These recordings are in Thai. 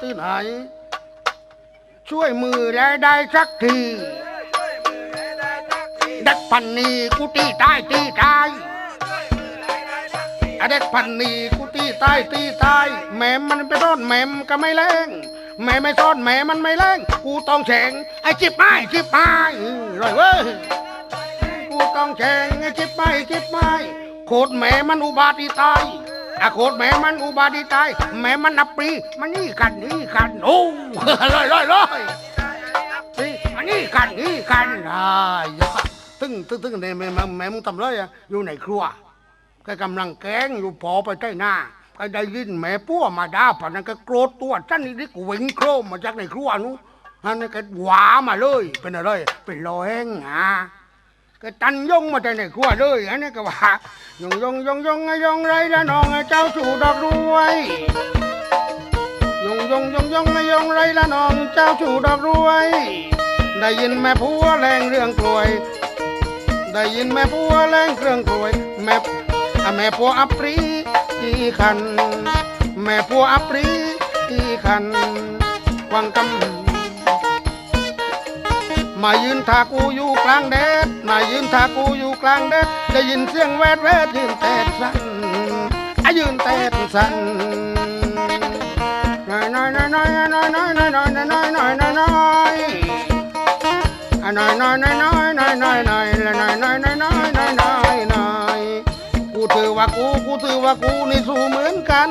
ที่ไหน ช่วยมือและได้สักทีเด็กพันนีกูตีตายตีตายอะเด็กพันนีกูตีตายตีตายแม่มันไปซ่อนแม่มก็ไม่แรงแม่ไม่ซ่อนแม่มันไม่แรงกูต้องแฉงไอ้จิบไม้จิบไม้ลอยเว้ยกูต้องแข่งไอ้จิบไม่จิบไม่โคตรแม่มันอุบาทีตาย อะโคตรแม่มันอุบาทีตายแม่มันนับปีมันนี่กันนี่กันโอ้ลอยลอยลอยมันนี่กันนี่กันอ่ายตึ้งตึ้งตึ้งเนี่ยแม่แม่แม่มึงทำไรอะอยู่ในครัวก็กำลังแกงอยู่พอไปใต้หน้าก็ได้ยินแม่ปั้วมาด่าผ่านนั้นก็โกรธตัวท่านนี่ดิกูวิ่งโครมมาจากในครัวนู้นอันนี้ก็หวามาเลยเป็นอะไรเป็นรอยแห้งอะ ก็ตันยงมาแต่ในครัวเลยอันนี้ก็ว่ายงยงยงยงยงไรละน้องเจ้าสู่ดอกรวยยงยงยงยงยงไรละน้องเจ้าสู่ดอกรวย ได้ยินแม่ผัวแรงเรื่องกลวย ได้ยินแม่ผัวแรงเครื่องกลวยแม่แม่ผัวอัปรีอีคัน แม่ผัวอัปรีอีคันวังกำ มายืนทากูอยู่กลางแดดมายืนทากูอยู่กลางแดดได้ยินเสียงแวดแวดยืนแตดสั่นอะยืนแตดสั่นน้อยน้อยน้อยน้อยน้อยน้อยน้อยน้อยน้อยน้อยน้อยน้อยอะน้อยน้อยน้อยน้อยน้อยน้อยน้อยน้อยน้อยน้อยน้อยน้อยน้อยน้อยกูถือว่ากูกูถือว่ากูนี่สู้เหมือนกัน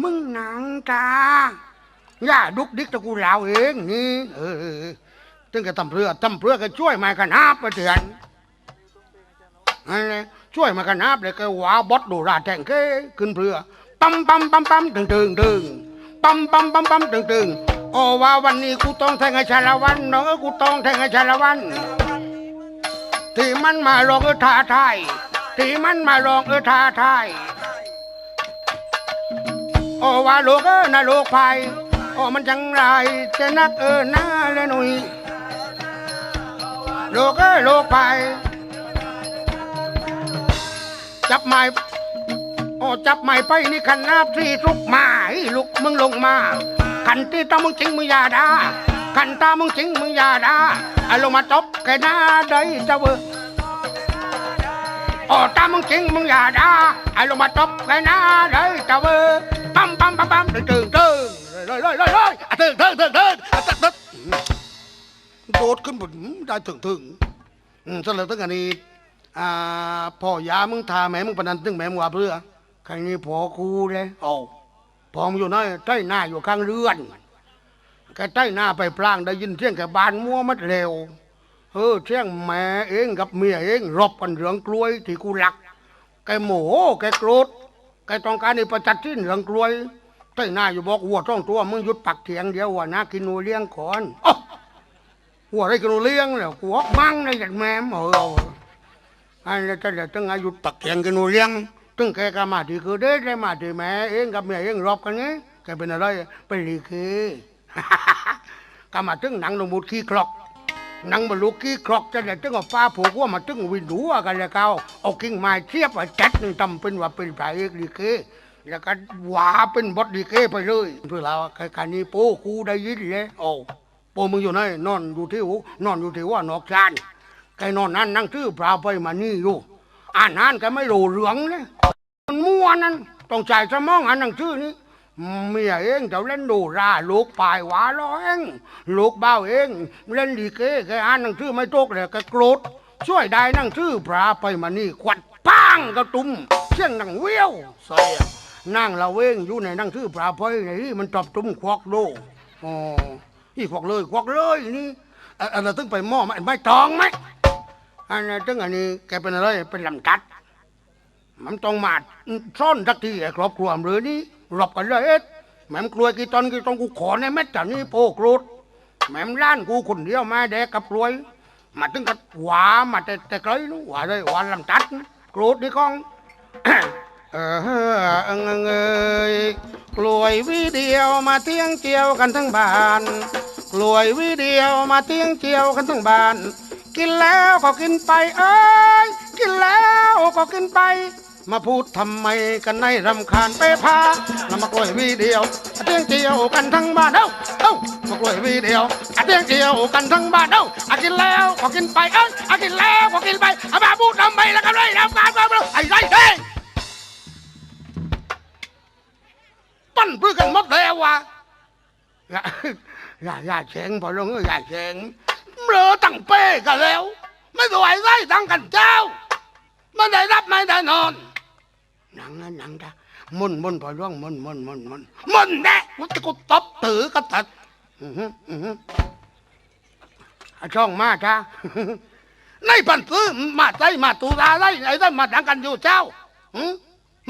มึงหนังกาย่าดุกดิกตะกูเราเองนี่เออเออเออตึงกับตำเรือตำเรือก็ช่วยมากันนับไปเถือนอันนี้ช่วยมากันนับเลยก็ว่าบดดูราแทงเก้ขึ้นเรือปั๊มปั๊มปั๊มปั๊มตึงตึงตึงปั๊มปั๊มปั๊มปั๊มตึงตึงโอ้ว่าวันนี้กูต้องแทงไอ้ชาละวันน้องเอ้ยกูต้องแทงไอ้ชาละวันที่มันมาลองเออท่าทายที่มันมาลองเออท่าทาย โอ้ว่าลูกเออนะลูกไผ่โอ้มันจังไรจะนักเออหน้าเลยหนุ่ยลูกเออลูกไผ่จับไม้โอ้จับไม้ไปนี่ขันนับที่ทุกม้ลูกมึงลงมาขันที่ตามึงจริงมึงอย่าด่าขันตามึงจริงมึงอย่าด่าเอาลงมาตบแกหน้าได้เจ้าเวอโอ้ตามึงจริงมึงอย่าด่าไอ้ลงมาตบไอ้หน้าเลยเจ้าเว้ย ปั๊มปั๊มปั๊มปั๊มตึงตึงตึงเลยเลยเลยเลยอะตึงตึงตึงตึงอะตึงตึงโดดขึ้นบนได้ถึงถึงอืมสำหรับตั้งอันนี้พ่อยามึงทาแม่มึงปนันตึงแม่มึงว่าเพื่อใครนี่พ่อกูเลยโอ้พ่อมึงอยู่ไหนใต้หน้าอยู่ข้างเรือนแกใต้หน้าไปพลางได้ยินเสียงแกบานมัวมัดเร็วเออเที่ยงแม่เองกับเมียเองรบกันเรื่องกล้วยที่กูรักแกโมโหแกโกรธ แกต้องการให้ประจัดสิ้นเรื่องกลวยใต้หน้าอยู่บอกวัวต้องตัวมึงหยุดปักเถียงเดียวว่านากินหนูเลี้ยงก่อนอ๊ะวัวได้กินหนูเลี้ยงแล้วกูออกมั่งในจัดแม่มเอออันนี้จะได้ตั้งอายุปักเถียงกินหนูเลี้ยงตึงแกก็มาที่คือเด็ได้มาที่แม่เองกับเมียเองรบกันนี้แกเป็นอะไรเป็นลีเคก็มาตึงหนังลงบุดขี้ครอก นังบลูกกี้ครอกจะได้ตึงเอาฟ้าผูกว่ามาตึงวินหัวกันเลยเขาเอากิ่งไม้เทียบไว้จัดหนึ่งทำเป็นว่าเป็นพระเอกดีเกแล้วก็หวาเป็นบทดีเกไปเลยเพื่อเราใครการนี้โป้กูได้ยินเลยโอ้โป้มึงอยู่ไหนนอนอยู่ที่หูนอนอยู่ที่ว่านอกชานใครนอนนั่นนั่งชื่อปลาไปมานี่อยู่อ่านอ่านก็ไม่รู้เหลืองเลยมันมั่วนั่นต้องใจสมองอ่านหนังชื่อนี้ เมียเองจะเล่นดูราลูกปลายหวาล้อเองลูกเบ้าเอง เล่นดีเก้แกอ่านหนังสือไม่ตกเลยแกโกรธช่วยได้หนังสือพระไปมานี่ควัดปังกระตุ้มเสียงหนังเวี้ยวใส่อะนั่งละเวงอยู่ในหนังสือพระไปนี่มันตอบตุ้มควักโลอ๋ออีควักเลยควักเลยนี่อะอันนั้นตึงไปหม้อมันไม่ตองไหมอันนั้นตึงอันนี้แกเป็นอะไรเป็นลำตัด มันต้องมาซ่อนสักทีไอ้ครอบครัวหรือนี่ รบกันเลยเอ็ดแม่มกลวยกี่ตอนกี่ตอนกูขอในเม็ดแต่นี่โปกรูดแม่มล้านกูคนเดียวมาแดกกับกลวย มาถึงกับหวามาแต่แต่ไกลนู้นหวาเลยหวาลำตัดนกรูดนี่กองเออเออเอยกลวยวิเดียวมาเตียงเจียวกันทั้งบ้านกลวยวิเดียวมาเตียงเจียวกันทั้งบ้าน กินแล้วก็กินไปเอ้ยกินแล้วก็กินไป มาพูดทำไมกันในรำคาญไปพาแล้วมากลวยวิเดียวเตียงเจียวกันทั้งบ้านเอ้าเอ้ามากลวยวิเดียวเตียงเจียวกันทั้งบ้านเอ้าอากินแล้วก็กินไปเอ้ยอากินแล้วก็กินไปเอามาพูดทำไมแล้วกันเลยรำคาญไปไอ้ไรเด้ปั้นพื้นกันหมดแล้ววะอย่าอย่าอย่าเชงพอลงอย่าเชงเมื่อตั้งเป้กันแล้ว ไม่ไหวไรตั้งกันเจ้าไม่ได้รับไม่ได้นอน หนังนะหนังจ้ะมุนมุนพอร่วงมุนมุนมุนมุนมุนแน่กูจะกูตบตือกันตัดอือหืออือหือช่องมาจ้าในปันซื้อมาใจมาตูราไรไอ้ได้มาดังกันอยู่เจ้าหือ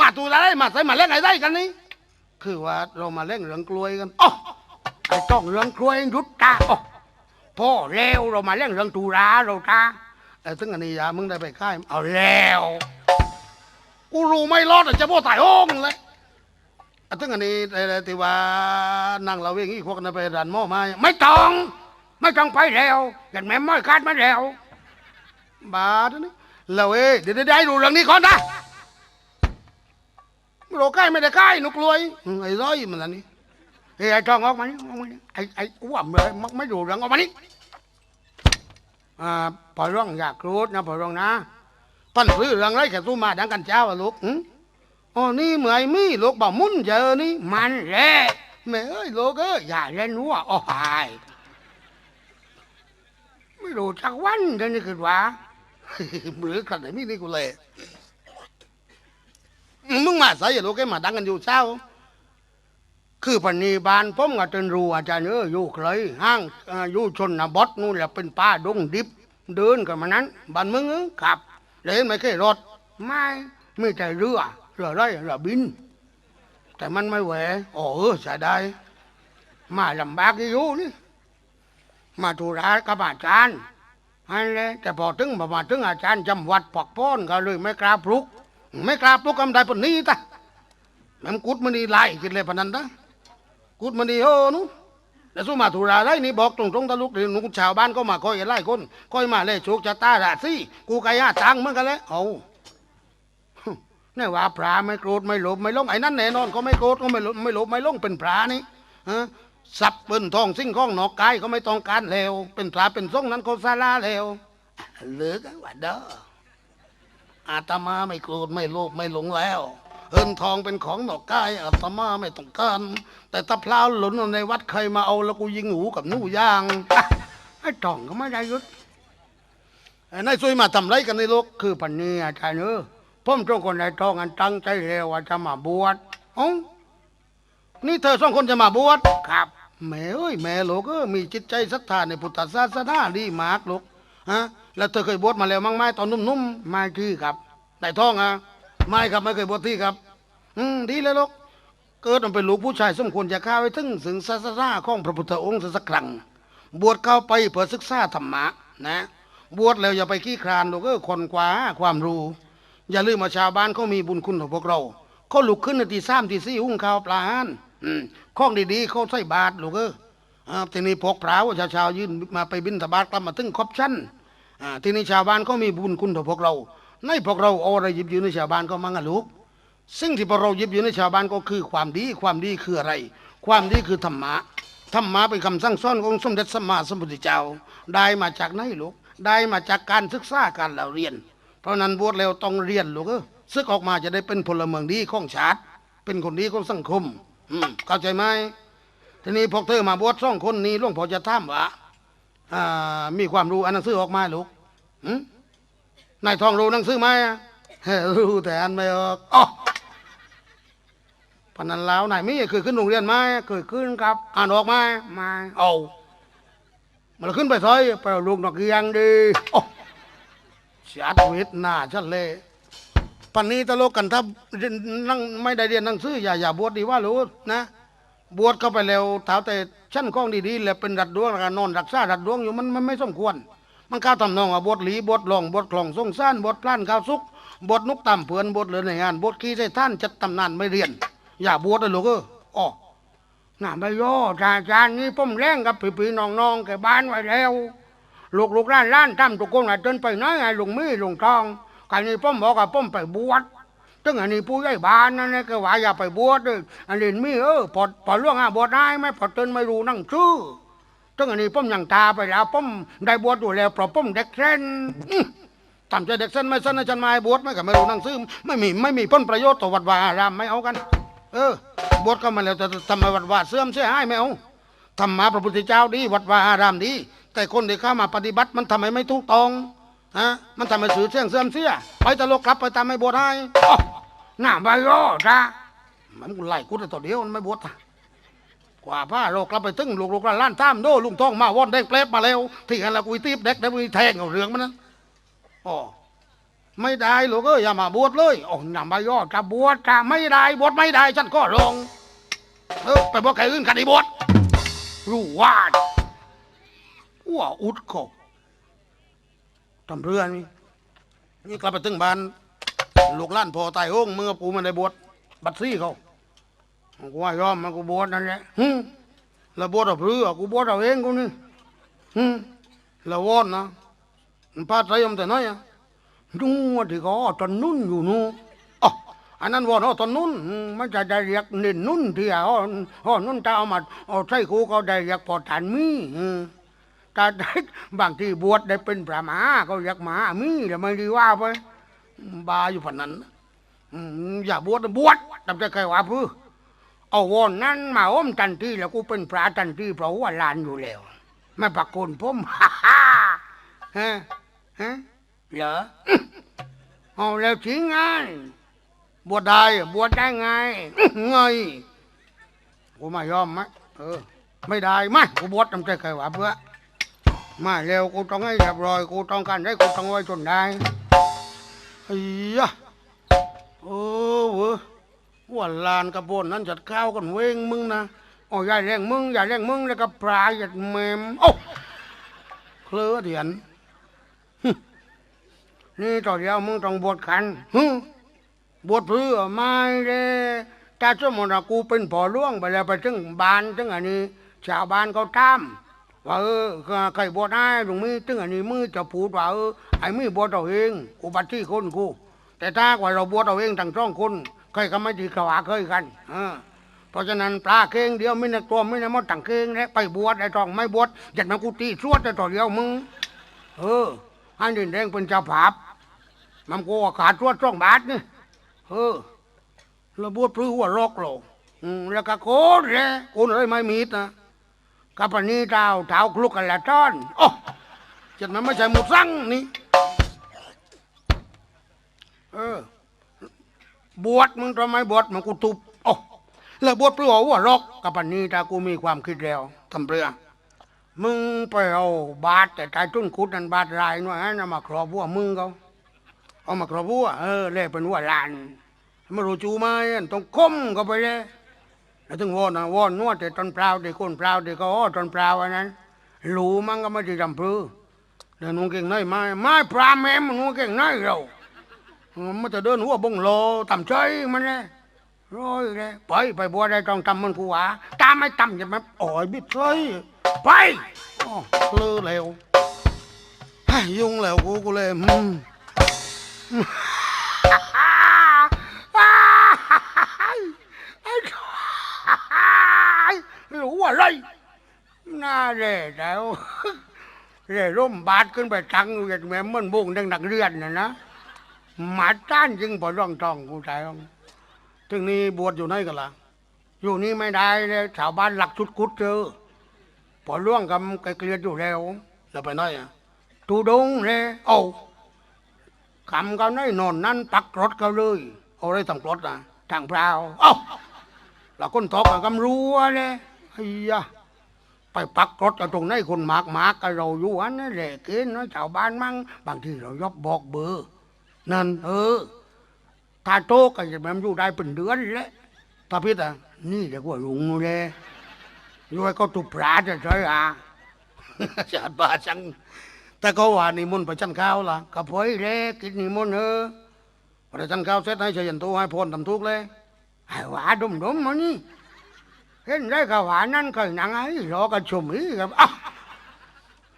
มาตูราไรมาใส่มาเล่นไอ้ได้กันนี่คือว่าเรามาเล่นเรื่องกล้วยกันอ๋อไอ้ต้องเรื่องกล้วยหยุดตาอ๋อพ่อแล้วเรามาเล่นเรื่องตูราเราตาแต่ถึงอันนี้ยามึงได้ไปค่ายเอาแล้ว กูรู้ไม่รอดอะจะพ่อตายโอ่งเลยอะถึงอันนี้แต่ที่ว่านั่งเราเองอีกพวกนั้นไปดันหม้อมาไม่ต้อง ไม่ต้องไปแล้วเห็นแม่ไม่คาดมาแล้วบาดนี่เราเอ้เดี๋ยวได้ดูเรื่องนี้ก่อนนะไม่รู้ใกล้ไม่ได้ใกล้นุกลวยไอ้ร้อยมันละนี่เฮ้ไอ้ทองออกมานี่ออกมไอ้ไอ้อ้วนเลยมักไม่ดูเรื่องออกมานี่อ่าพอร้องอยากรู้นะพอร้องนะ ปันซื้อเรื่องไรแค่ตู้มาดังกันเจ้าอะลูกอืมอ๋อนี่เหมือนมีลูกบ่มุนเจอนี่มันแหละแม่เอ้ยลูกเอ้ยอย่าเล่นหัวอ๋อหายไม่รู้จักวันเดี๋ยวนี้คือว่าหรือกันไหนมีนี่กูเลยมึงมาใส่ลูกแกมาดังกันอยู่เช้า คือปณีบานผมก็จนรู้อาจารย์เอออยู่เคยห้างอยู่ชนนบทนู่นแหละเป็นป่าดงดิบเดินกันมานั้นบ้านมึงเอ้ อขับเลยไม่เคยรถไม่ไม่แต่เรือเรือไรเรือบิน แต่มันไม่แหวโอ้เออจได้มาลำบากอยู่นี่มาธุระกับอาจารย์อันเลยแต่พอถึงมาถึงอาจารย์จำวัดปักป้อนก็เลยไม่กล้าปลุก ไม่กล้าปลุกกำไดปนนี้ตะแม่กุดมันนี่ไล่กินเลยพนันตะกุดมันนี่โอ้นู้ แล้วสู้มาถูราไรนี่บอกตรงๆตะลุกเดี๋ยวหนูชาวบ้านก็มาคอยไล่คนคอยมาเลยโชคชะตาราซี่กูกายาตังเหมือนกันเลยเอานี่ว่าพระไม่โกรธไม่หลบไม่ลงไอ้นั่นแน่นอนก็ไม่โกรธก็ไม่หลบไม่หลบไม่ลงเป็นพระนี่ฮะสับเป็นทองสิ่งของนอกกายก็ไม่ต้องการแล้ว เป็นพระเป็นทรงนั้นก็ซาลาแล้วเหลือกันว่าเด้ออาตมาไม่โกรธไม่โลภไม่หลงแล้ว เอินทองเป็นของหนอกกายอาตมาไม่ต้องการ แต่ตะพลาวหล่นในวัดใครมาเอาแล้วกูยิงหูกับนู่ย่างไอ้ทองก็ไม่ได้ยุดไอ้นายซุยมาทำไรกันในโลกคือปันนี้อาจารย์เอมตรงคนในทองอันตั้งใจแล้วว่าจะมาบวชอ๋อนี่เธอสองคนจะมาบวชครับแม่เอ้ยแม่ลูกเออมีจิตใจศรัทธาในพุทธศาสนาดีมากลูกฮะแล้วเธอเคยบวชมาแล้วมั้งไหมตอนนุ่มๆไม่ที่ครับได้ท้องอะไม่ครับไม่เคยบวชที่ครับ อืมดีเลยลูกเกิดมันเป็นลูกผู้ชายสมควรจะข้าไว้ถึงถึงศาสนาของพระพุทธองค์สักครั้งบวชเข้าไปเพื่อศึกษาธรรมะนะ บวชแล้วอย่าไปขี้คลานลูกเออคนกว่าความรู้ อย่าลืมว่าชาวบ้านเขามีบุญคุณของพวกเราเขาลุกขึ้นในตีสามตีสี่หุ้งข้าวปลาอาหารอืมของดีๆเขาใส่บาตรลูกเออทีนี้พกพระว่าชาวๆยื่นมาไปบินทบาทกลับมาถึงครบชั้นทีนี้ชาวบ้านเขามีบุญคุณต่อพวกเราในพวกเราเอาอะไรหยิบยืนในชาวบ้านก็มั่งอะลูก สิ่งที่พวกเราหยิบยืนในชาวบ้านก็คือความดีความดีคืออะไร ความดีคือธรรมะธรรมะเป็นคำสั่งสอนของสมเด็จสัมมาสัมพุทธเจ้า ได้มาจากไหนลูกได้มาจากการศึกษาการเราเรียน เพราะนั้นบวชแล้วต้องเรียนลูกเออซึกออกมาจะได้เป็นพลเมืองดีของชาติ เป็นคนดีของสังคมอืมเข้าใจไหมทีนี้พวกเธอมาบวชสองคนนี้หลวงพ่อจะถามว่าอ่ามีความรู้อ่านหนังสือออกมาลูกนายทองรู้หนังสือไหมเฮ้รู้แต่อ่านไม่ออกอ๋อ ปานนันแล้วไหนายมีเคยขึ้นโรงเรียนไหมเคยขึ้นครับ อ่านออกไหมไม่เอามันขึ้นไปซอยไปเอาลูกนกเกียงดีโอ้ชัดวิทย์หน้าชัดเลยปันนี้ตลกกันถ้านั่งไม่ได้เรียนหนังสืออย่าอย่าบวชดีว่ารู้นะ บวชเข้าไปแล้วเท้าแต่ชั้นของดีๆแล้วเป็นรัดดวงแล้วนอนรักษารัดดวงอยู่มันมันไม่สมควร มันข้าวทำนองว่าบวชหลีบวชหลองบวชคลองทรงซ่านบวชพล่านข้าวสุกบวชนุกต่ำเผือนบวชเลือในงานบวชขี้ใส่ท่านจัดตำนานไม่เรียน อย่าบวชเลยลูกเอออ๋อน่าไม่ย่อจาจานนี้ผมแรงกับพี่ๆน้องๆแกบ้านไว้แล้ว ลูกลูกล้านล้านทำทุกคนอะเดินไปน้อยไงลุงมีลุงทองกันนี้ผมบอกกับผมไปบวชตึงอันนี้ผู้ใหญ่บ้านนั่นนะก็ว่าอย่าไปบวชเลยอันนี้มีเออพอพอล่วงอะบวชได้ไหมพอเดินไม่รู้นั่งชื่อตึงอันนี้ผมยังตาไปแล้วผมได้บวชอยู่แล้วเพราะผมเด็กเส้นทำใจเด็กเส้นไม่เส้นอาจารย์มาบวชไม่ก็ไม่รู้นั่งซื้อไม่มีไม่มีผลประโยชน์ต่อวัดวาอารามไม่เอากัน เออบวชก็มาแล้วแต่ทำไมวัดว่าเสื่อมเสียหายไม่เอาธรรมะพระพุทธเจ้าดีวัดวาอารามดี แต่คนที่เข้ามาปฏิบัติมันทำไมไม่ถูกต้องฮะมันทำให้สื่อเสียงเสื่อมเสียไปตลกกลับไปตามไม่บวชให้อ้อหน้าใบยอจ้ามันกูไลกูแต่ตัวเดียวมันไม่บวชกว่าผ้าโลกกลับไปตึ้งลูกลูกล้านตามโดลุงท้องมาว่อนแดงเปลบมาแล้วที่กันละกุยตีบเด็กได้กุยแทงเอาเรื่องมันนะอ๋อ ไม่ได้ลูกเอ้ยอย่ามาบวชเลยโอ้หน้าใบยอจะบวชจะไม่ได้บวชไม่ได้ฉันก็ลงเออไปบอกใครอื่นกันดีบวชรู้ว่าดว่าอุดเขาทำเรือนี่นี่กลับไปถึงบ้านลูกล้านพอตายโห้องมึงกับกูมันได้บวชบัตรซี่เขากูว่ายอมมันกูบวชนั่นแหละหึแล้วบวชเอาเพื่อกูบวชเอาเองกูนี่หึแล้ววอนนะมันพาใจยอมแต่น้อยอะ นู่นที่เขาเอาตอนนุ่นอยู่นู่นอ๋ออันนั้นวอนเอาตอนนุ่นอืมมันจะได้เรียกเน้นนุ่นที่เอาเอานุ่นจะเอามาเอาใส่กูก็ได้เรียกพอฐานมีอืมแต่ได้บางทีบวชได้เป็นพระมหาเขาเรียกมหามีแต่ไม่ดีว่าไปบาอยู่ฝันนั้นอืมอย่าบวชนะบวชทำใจใครว่าพื้อเอาวอนนั้นมาอ้อมทันทีแล้วกูเป็นพระทันทีเพราะว่าลานอยู่แล้วไม่ปรากฏผมฮ่าฮ่าฮะฮะเหรอ เอาแล้วทิ้งไงบวชได้ บวชได้ไงไงกูไม่ยอมไหมเออ ไม่ได้ไหมกูบวชทำใจใครว่าเพื่อมาเร็วกูต้องให้เรียบร้อยกูต้องการได้กูต้องไว้จนได้ไอ้ยะเออเว้ยว่าลานกระโบนนั้นจัดข้าวกันเวงมึงนะโอ้ยอย่าแรงมึงอย่าแรงมึงแล้วก็ปลาหยัดเมมโอ้เคลือเดียน นี่ต่อเดียวมึงต้องบวชขันหึบวชเพื่อไม่เลยต่สมมติว่ากูเป็นพ่อล่วงไปแล้วไปถึงบ้านถึงอันนี้ ชาวบ้านเขาตามว่าเออใครบวชให้ตรงนี้ตึงอันนี้มือจะพูดว่าเออไอ้มือบวชเอาเองอุบัติคนกูแต่ถ้าว่าเราบวชเอาเองทั้งสองคนใครก็ไม่ดีกว่าเคยกันเออเพราะฉะนั้นปลาเก่งเดียวไม่ในตัวไม่ในมดต่างเก่งแล้วไปบวชไอ้ตองไม่บวชยันมากูตีสวดแต่ต่อเดียวมึงเออ ให้ดินแดงเป็นเจ้าภาพมันกูขาดสวดสองบาทนี่เออแล้วบวชเพื่อหัวรอกโลอืมแล้วก็โกนเลยโกนเลยไม่มีนะกับปนี้เท้าเท้าคลุกกันละต้อนโอ้จัดมันไม่ใช่หมูสั่งนี่เออบวชมึงทำไมบวชมันกูทุบโอ้แล้วบวชเพื่อหัวรอกกับปนี้ถ้ากูมีความคิดแล้วทำเปลือ มึงไปเอาบาทแต่ใจตุ้นคุดนั่นบาทลายหน่อยนะมาครอบหัวมึงเขาเอามาครอบหัวเออเล่เป็นหัวลานไม่รู้จูไหมอันต้องคมเข้าไปเลยแล้วถึงวอนนะวอนนวดแต่ตอนเปล่าแต่คนเปล่าแต่ก็อ้อตอนเปล่าอันนั้นรู้มันก็ไม่ได้จำพื้เดี๋ยวนุ่งเก่งน้อยไม้ไม้ปลาแม่มันนุ่งเก่งน้อยเรามันจะเดินหัวบงโลต่ำใจมันเลยร้อยเลยไปไปบัวได้ต้องทำมันกูวาตามไม่ทำจะมาอ่อยบิดเลย ไปอ๋อเลือเร็วเฮ้ยยุ่งแล้วกูกูเลยอืมไอ้ไม่รู้อะไรน่าเร่แล้วเร่ร่มบาดขึ้นไปทังอยู่อย่างแม่มันบุ้งดังนักเรียนนะนะหมาจ้านจึงพอร่องทองกูใจร่องถึงนี้บวชอยู่ไหนกันล่ะ อยู่นี่ไม่ได้เลยชาวบ้านหลักชุดกุดเจอ พอล่วงกำไกลเกลียดอยู่แล้วแล้วไปไหนอะตูดงเลยเอาคำก็ได้นอนนั่นปักรถเขาเลยเอาได้ทำรถอะทางเปล่าเอ้าแล้วคนทอกกับกำรัวเลยไอ้ยะไปปักรถกับตรงไหนคนมากมากกับเราอยู่อันนั่นแหละกินนะชาวบ้านมั่งบางทีเรายอบบอกเบอร์นั่นเออถ้าโตก็จะม่นอยู่ได้เป็นเดือนแหละถ้าพิษอะนี่เรียกว่าลุงเลย รวยก็ตุปราจะใช่อะชาติบาจัง แต่ก็ว่านิมนต์ไปจันข้าวล่ะกับพ่อยเล็กกินนิมนต์เออพอได้จันข้าวเสร็จให้เฉยันตัวให้พรทำทุกเลยไอ้หวาดมดมมานี่เห็นได้กับหวานั่นก็หนังไอ้รอกันชมอีกครับอะ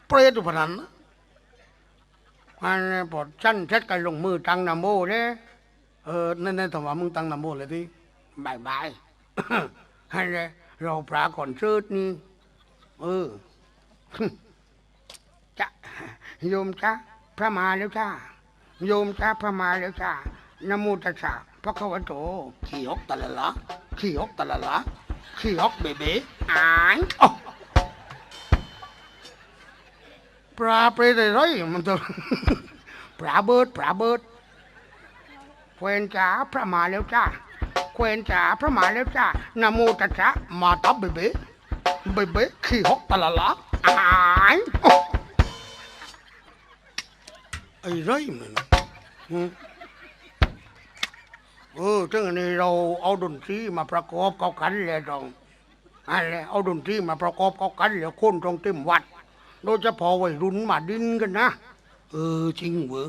เปรตอยู่พนันนะมันพอจันเสร็จก็ลงมือตั้งนะโมเลยเออนั่นๆถามว่ามึงตั้งนะโมเลยที่บายบาย ให้เลย เราปลาก่อนเชิดนี่เออจ้ะโยมจ้าพระมาแล้วจ้าโยมจ้าพระมาแล้วจ้านโมตัสสะพระคะวะโตขี้ฮกตะละละขี้ฮกตะละละขี้ฮกเบเบอายอ๊อกปลาไปได้ไรมันจะปลาเบิดปลาเบิดเควนจ๋าพระมาแล้วจ้า เควนจ๋าพระมาแล้วจ้านะโมตัสสะมาตับเบเบเบเบขี้ฮอกตะละละอายไอ้ไรมันนะอืมเออถึงนี้เราเอาดนตรีมาประกอบเข้ากันเลยตรงอะไรเอาดนตรีมาประกอบเข้ากันแล้วคนตรงเต็มวัด โดยเฉพาะวัยรุ่นมาดินกันนะ เออจริงเว้ย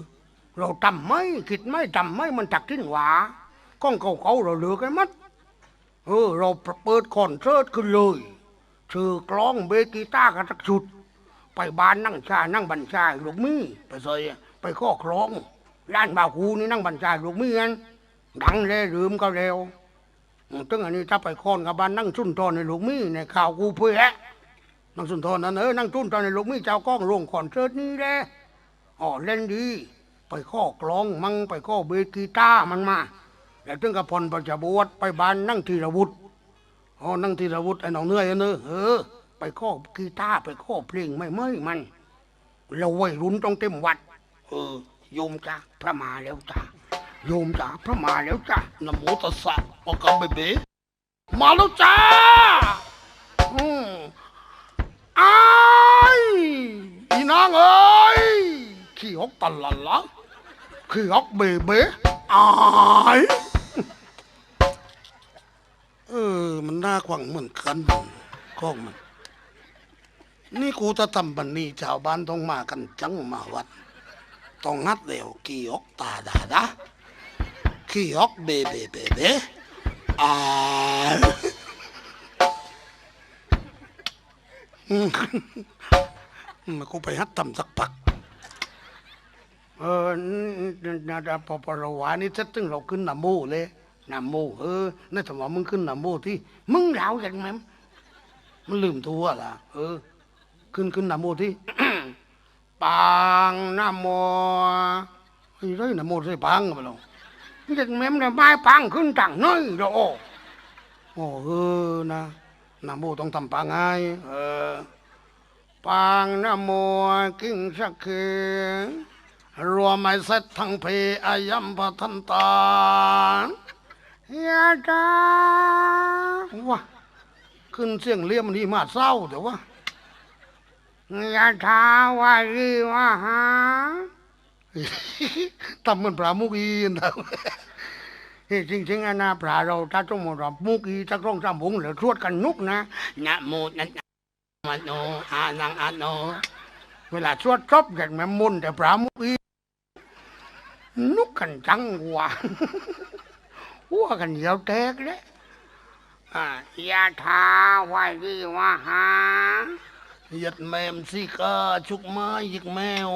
เราทำไม่คิดไม่ทำไม่มันตักทิ้นหวา ก้องเก่าๆเราเหลือกันมัดเออเราเปิดคอนเสิร์ตขึ้นเลยชื่อกล้องเบกีตากันสักชุด ไปบ้านนั่งชานั่งบัญชาลูกมี่ไปซอยไปข้อครองร้านบ่าวคูนี่นั่งบัญชาลูกมีกันดังเลยลืมก็เร็วตึงอันนี้ถ้าไปคอนกับบ้านนั่งชุนทอนในลูกมี่ในข่าวกูเพื่อนั่งชุนทอนนั่นเออนั่งชุนทอนในลูกมีเจ้ากล้องลงคอนเสิร์ตนี่แหละอ๋อเล่นดี ไปข้อกลองมั่งไปข้อเบสกีตามันมา แล้วตึงกับพลประจบวชไปบ้านนั่งธีรวุฒิอ๋อนั่งธีรวุฒิไอ้น้องเนื่อยอะเนอเออ ไปข้อกีตาร์ไปข้อเพลงไม่เมื่อยมันเราวัยรุ่นต้องเต็มวัด เออโยมจ้าพระมาแล้วจ้าโยมจ้าพระมาแล้วจ้านโมตัสสะปะกะเบเบมาแล้วจ้าอืมอ้ายอีนางเอ้ยขี้ฮอกตะละละขี้ฮอกเบเบอ้าย เออ มันน่าขวังเหมือนกันข้องมัน นี่กูจะทำบันนี้ชาวบ้านต้องมากันจังมาวัด ต้องงัดเร็วกี่ออกตาดาดากี่ออกเบเบเบเบอ่ามมากูไปฮัดทำสักพัก เออนาดาปปรวานี่จะตึงเราขึ้นหนาโมเลย นาโมเออนั่นถามว่ามึงขึ้นนาโมที่มึงเหลาอย่างแม่มมันลืมตัวล่ะ เออ ขึ้นขึ้นนาโมที่ปังนาโมไอ้ไรนาโมใส่ปังกันไปหรออย่างแม่มเนี่ยไม้ปังขึ้นต่างน้อยดอโอ้โอ้เออนะนาโมต้องทำปังไงเออปังนะโมกิ่งสักเครวมไม่เสร็จทั้งเพอายัมปะทันตา ยาดาวะขึ้นเสียงเลี่ยมนี่มาเศร้าเดี๋ยววะยาทาวารีวะฮะทำเหมือนปลามุกอีนะเฮ้ยจริงๆอะนะปลาเราถ้าต้องมารับมุกอีถ้าต้องจำวงเหลือทวดกันนุกนะนะโมนะมโนอานังอาโนเวลาสวดจบอย่างแม่มุนแต่พระมุกีนุกกันจังหวะ หัวกันเหี่ยวแตกเลยยาทาไวายดีวะฮะยัดแมมสิกาชุกไม้ยิกแมว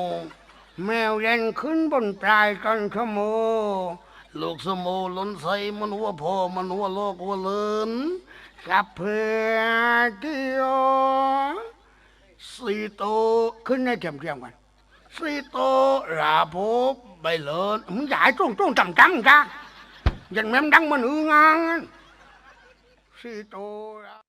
แมวเล่นขึ้นบนปลายต้นขโมลูกสมโมล้นใส่มันหัวพ่อมันหัวโลกหัวเลินกับเพื่อเดียวสีโตขึ้นในเทียมเทียมกันสีโตราโพบใบเลินมึงใหญ่ตรงตรงจำจำจ้ะยันแม่มดังมัน อืองางสี่โตรา